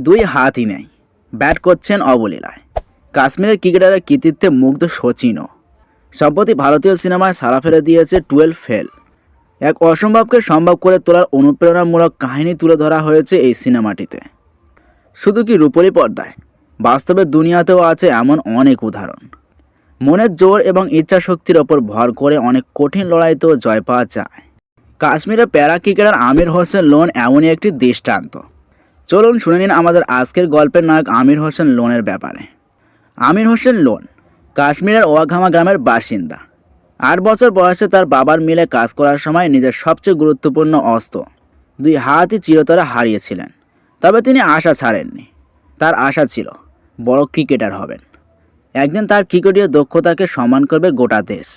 দুই হাতই নেই। ব্যাট করছেন অবলীলায়। কাশ্মীরের ক্রিকেটারের কৃতিত্বে মুগ্ধ সচিনও সম্প্রতি ভারতীয় সিনেমায় সারা ফেলে দিয়েছে টুয়েলভ ফেল। এক অসম্ভবকে সম্ভব করে তোলার অনুপ্রেরণামূলক কাহিনী তুলে ধরা হয়েছে এই সিনেমাটিতে। শুধু কি রূপলি পর্দায়? বাস্তবে দুনিয়াতেও আছে এমন অনেক উদাহরণ। মনের জোর এবং ইচ্ছা শক্তির ওপর ভর করে অনেক কঠিন লড়াইতেও জয় পাওয়া যায়। কাশ্মীরে প্যারা ক্রিকেটার আমির হোসেন লোন এমনই একটি দৃষ্টান্ত। চলুন শুনে নিন আমাদের আজকের গল্পের নায়ক আমির হোসেন লোনের ব্যাপারে। আমির হোসেন লোন, কাশ্মীরের ওয়াঘামা গ্রামের বাসিন্দা। আট বছর বয়সে তার বাবার মিলে কাজ করার সময় নিজের সবচেয়ে গুরুত্বপূর্ণ অস্ত্র দুই হাতই চিরতরে হারিয়েছিলেন। তবে তিনি আশা ছাড়েননি। তার আশা ছিল, বড় ক্রিকেটার হবেন। একদিন তার ক্রিকেটীয় দক্ষতাকে সম্মান করবে গোটা দেশ।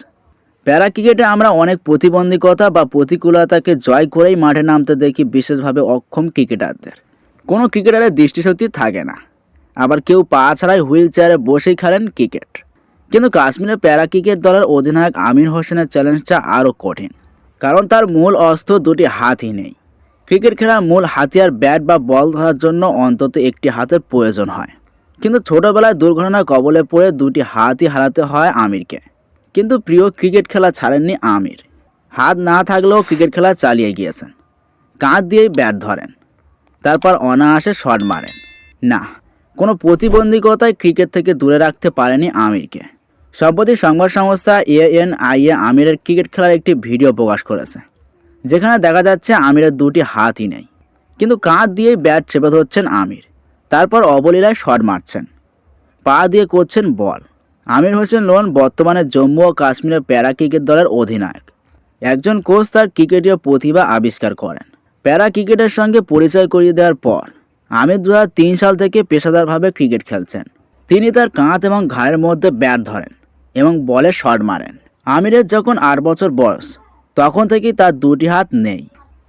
প্যারা ক্রিকেটে আমরা অনেক প্রতিবন্ধকতা বা প্রতিকূলতাকে জয় করেই মাঠে নামতে দেখি বিশেষভাবে অক্ষম ক্রিকেটারদের। কোনো ক্রিকেটারের দৃষ্টিশক্তি থাকে না। আবার কেউ পা ছাড়াই হুইল চেয়ারে বসেই খেলেন ক্রিকেট। কিন্তু কাশ্মীরের প্যারা ক্রিকেট দলের অধিনায়ক আমির হোসেনের চ্যালেঞ্জটা আরও কঠিন, কারণ তার মূল অস্ত্র দুটি হাতই নেই। ক্রিকেট খেলার মূল হাতিয়ার ব্যাট বা বল ধরার জন্য অন্তত একটি হাতের প্রয়োজন হয়। কিন্তু ছোটবেলায় দুর্ঘটনার কবলে পড়ে দুটি হাতই হারাতে হয় আমিরকে। কিন্তু প্রিয় ক্রিকেট খেলা ছাড়েননি আমির। হাত না থাকলেও ক্রিকেট খেলা চালিয়ে গিয়েছেন। কাঁধ দিয়েই ব্যাট ধরেন। তারপর অনায়াসে শট মারেন। না, কোনো প্রতিবন্ধকতায় ক্রিকেট থেকে দূরে রাখতে পারেনি আমিরকে। সম্প্রতি সংবাদ সংস্থা এএনআইএ আমিরের ক্রিকেট খেলার একটি ভিডিও প্রকাশ করেছে, যেখানে দেখা যাচ্ছে আমিরের দুটি হাতই নেই। কিন্তু কাঁধ দিয়েই ব্যাট চেপে ধরছেন আমির। তারপর অবলীলায় শট মারছেন। পা দিয়ে করছেন বল। আমির হোসেন লোন বর্তমানে জম্মু ও কাশ্মীরের প্যারা ক্রিকেট দলের অধিনায়ক। একজন কোচ তার ক্রিকেটীয় প্রতিভা আবিষ্কার করেন। প্যারা ক্রিকেটের সঙ্গে পরিচয় করিয়ে দেওয়ার পর, আমির দু সাল থেকে পেশাদারভাবে ক্রিকেট খেলছেন। তিনি তার কাঁধ এবং ঘাড়ের মধ্যে ব্যাট ধরেন এবং বলে শট মারেন। আমিরের যখন আট বছর বয়স, তখন থেকেই তার দুটি হাত নেই।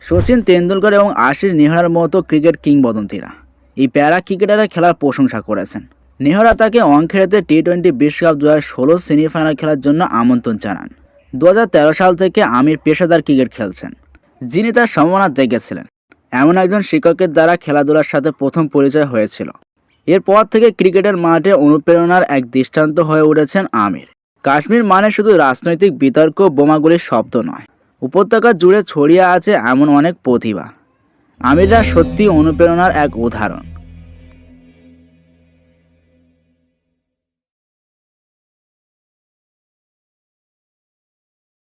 সচিন তেন্ডুলকর এবং আশিস নেহরার মতো ক্রিকেট কিংবদন্তিরা এই প্যারা ক্রিকেটারের খেলার প্রশংসা করেছেন। নেহরা তাকে অঙ্কেরাতে টি টোয়েন্টি বিশ্বকাপ দু হাজার ষোলো সেমিফাইনাল খেলার জন্য আমন্ত্রণ জানান। দু হাজার তেরো সাল থেকে আমির পেশাদার ক্রিকেট খেলছেন। যিনি তার সম্ভাবনা দেখেছিলেন এমন একজন শিক্ষকের দ্বারা খেলাধুলার সাথে প্রথম পরিচয় হয়েছিল। এরপর থেকে ক্রিকেটের মাঠে অনুপ্রেরণার এক দৃষ্টান্ত হয়ে উঠেছেন আমির। কাশ্মীর মানে শুধু রাজনৈতিক বিতর্ক, বোমাগুলির শব্দ নয়। উপত্যকা জুড়ে ছড়িয়ে আছে এমন অনেক প্রতিভা। আমিররা সত্যি অনুপ্রেরণার এক উদাহরণ।